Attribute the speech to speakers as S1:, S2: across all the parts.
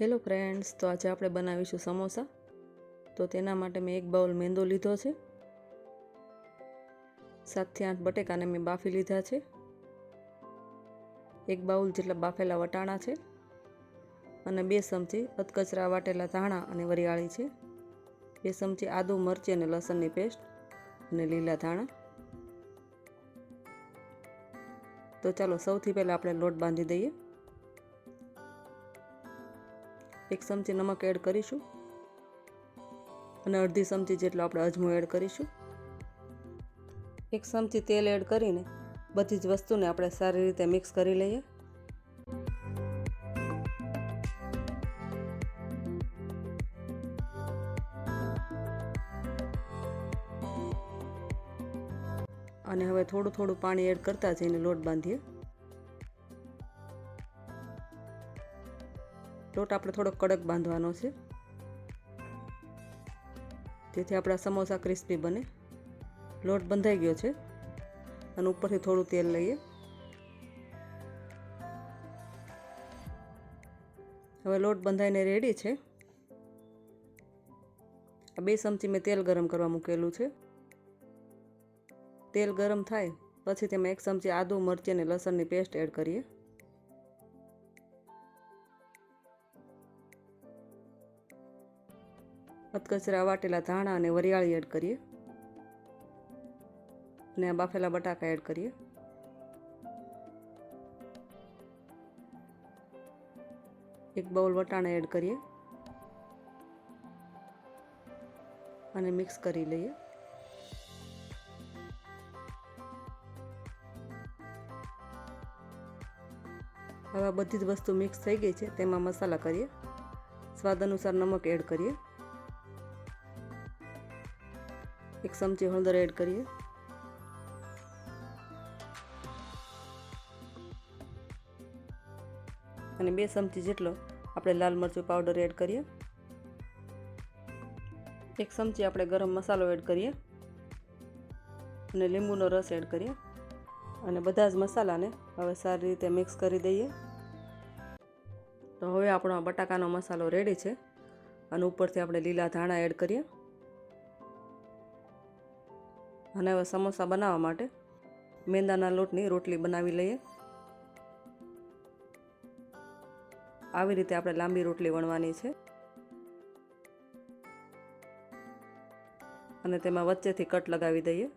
S1: Hello friends તો આજે આપણે બનાવીશું સમોસા. તો તેના માટે મેં એક બાઉલ મેંદો લીધો છે. સાતથી આઠ બટેકાને મેં બાફી લીધા છે. એક બાઉલ જેટલા બાફેલા વટાણા છે અને બે ચમચી અધકચરા વાટેલા ધાણા અને વરિયાળી છે. બે ચમચી આદુ મરચી અને લસણની પેસ્ટ અને લીલા ધાણા. તો ચાલો સૌથી પહેલાં આપણે લોટ બાંધી દઈએ. એક ચમચી નમક એડ કરીશું. અને અડધી ચમચી જેટલો આપણે અજમો એડ કરીશું. એક ચમચી તેલ એડ કરીને બધી જ વસ્તુને આપણે સારી રીતે મિક્સ કરી લઈએ. અને હવે થોડું થોડું પાણી એડ કરતા જઈને લોટ બાંધીએ. લોટ આપણે થોડો કડક બાંધવાનો છે. જેથી આપણા સમોસા ક્રિસ્પી બને. લોટ બંધાઈ ગયો છે. અને ઉપરથી થોડું તેલ લઈએ. હવે લોટ બંધાઈને રેડી છે. આ બે ચમચી મેં તેલ ગરમ કરવા મૂકેલું છે. તેલ ગરમ થાય, પછી તેમાં એક ચમચી આદુ મરચી અને લસણની પેસ્ટ એડ કરીએ. અધકચરા વાટેલા ધાણા અને વરિયાળી એડ કરીએ. અને આ બાફેલા બટાકા એડ કરીએ. એક બાઉલ વટાણા એડ કરીએ. અને મિક્સ કરી લઈએ. હવે બધી જ વસ્તુ મિક્સ થઈ ગઈ છે, તેમાં મસાલા કરીએ. સ્વાદ અનુસાર નમક એડ કરીએ. ચમચી હળદર એડ કરીએ. અને બે ચમચી જેટલો આપણે લાલ મરચું પાવડર એડ કરીએ. એક ચમચી આપણે ગરમ મસાલો એડ કરીએ. અને લીંબુનો રસ એડ કરીએ. અને બધા જ મસાલાને હવે સારી રીતે મિક્સ કરી દઈએ. તો હવે આપણો બટાકાનો મસાલો રેડી છે. અને ઉપરથી આપણે લીલા ધાણા એડ કરીએ. અને હવે સમોસા બનાવવા માટે મેંદાના લોટની રોટલી બનાવી લઈએ. આવી રીતે આપણે લાંબી રોટલી વણવાની છે. અને તેમાં વચ્ચેથી કટ લગાવી દઈએ.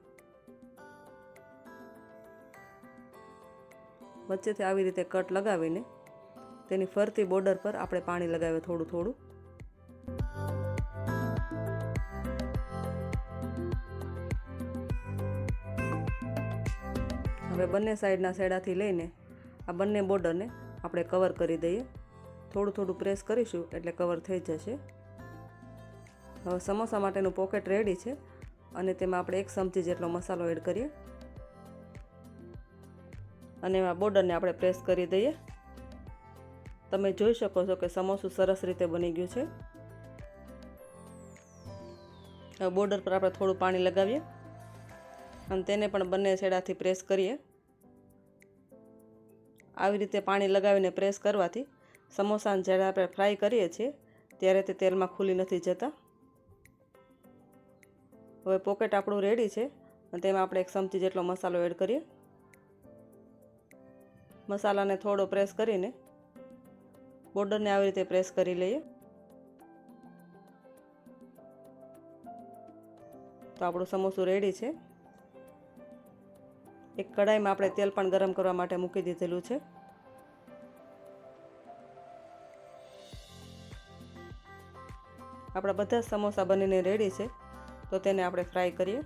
S1: વચ્ચેથી આવી રીતે કટ લગાવીને તેની ફરતી બોર્ડર પર આપણે પાણી લગાવીએ થોડું થોડું. હવે બંને સાઈડના સેડાથી લઈને આ બંને બોર્ડરને આપણે કવર કરી દઈએ. થોડું થોડું પ્રેસ કરીશું એટલે કવર થઈ જશે. હવે સમોસા માટેનું પોકેટ રેડી છે અને તેમાં આપણે એક ચમચી જેટલો મસાલો એડ કરીએ. અને એમાં બોર્ડરને આપણે પ્રેસ કરી દઈએ. તમે જોઈ શકો છો કે સમોસું સરસ રીતે બની ગયું છે. હવે બોર્ડર પર આપણે થોડું પાણી લગાવીએ. અને તેને પણ બંને છેડાથી પ્રેસ કરીએ. આવી રીતે પાણી લગાવીને પ્રેસ કરવાથી સમોસાને જ્યારે આપણે ફ્રાય કરીએ છીએ, ત્યારે તે તેલમાં ખુલી નથી જતા. હવે પોકેટ આપણું રેડી છે અને તેમાં આપણે એક ચમચી જેટલો મસાલો એડ કરીએ. મસાલાને થોડો પ્રેસ કરીને બોર્ડરને આવી રીતે પ્રેસ કરી લઈએ. તો આપણું સમોસું રેડી છે. એક કઢાઈમાં આપણે તેલ પણ ગરમ કરવા માટે મૂકી દીધેલું છે. આપણા બધા સમોસા બનીને રેડી છે, તો તેને આપણે ફ્રાય કરીએ.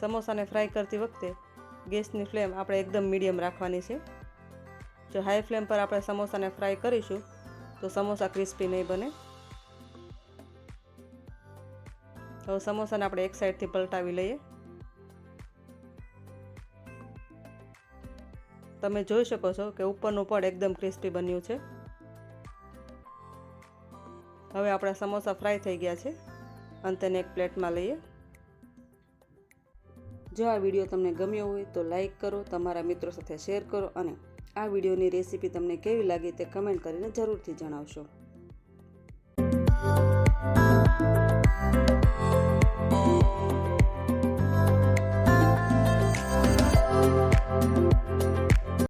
S1: સમોસાને ફ્રાય કરતી વખતે ગેસની ફ્લેમ આપણે એકદમ મીડિયમ રાખવાની છે. જો હાઈ ફ્લેમ પર આપણે સમોસાને ફ્રાય કરીશું, તો સમોસા ક્રિસ્પી નહીં બને. હવે સમોસાને આપણે એક સાઈડથી પલટાવી લઈએ. તમે જોઈ શકો છો કે ઉપરનું પડ એકદમ ક્રિસ્પી બન્યું છે. હવે આપણા સમોસા ફ્રાય થઈ ગયા છે. અને તેને એક પ્લેટમાં લઈએ. જો આ વીડિયો તમને ગમ્યો હોય તો લાઈક કરો, તમારા મિત્રો સાથે શેર કરો અને આ વિડીયોની રેસીપી તમને કેવી લાગી તે કમેન્ટ કરીને જરૂરથી જણાવશો.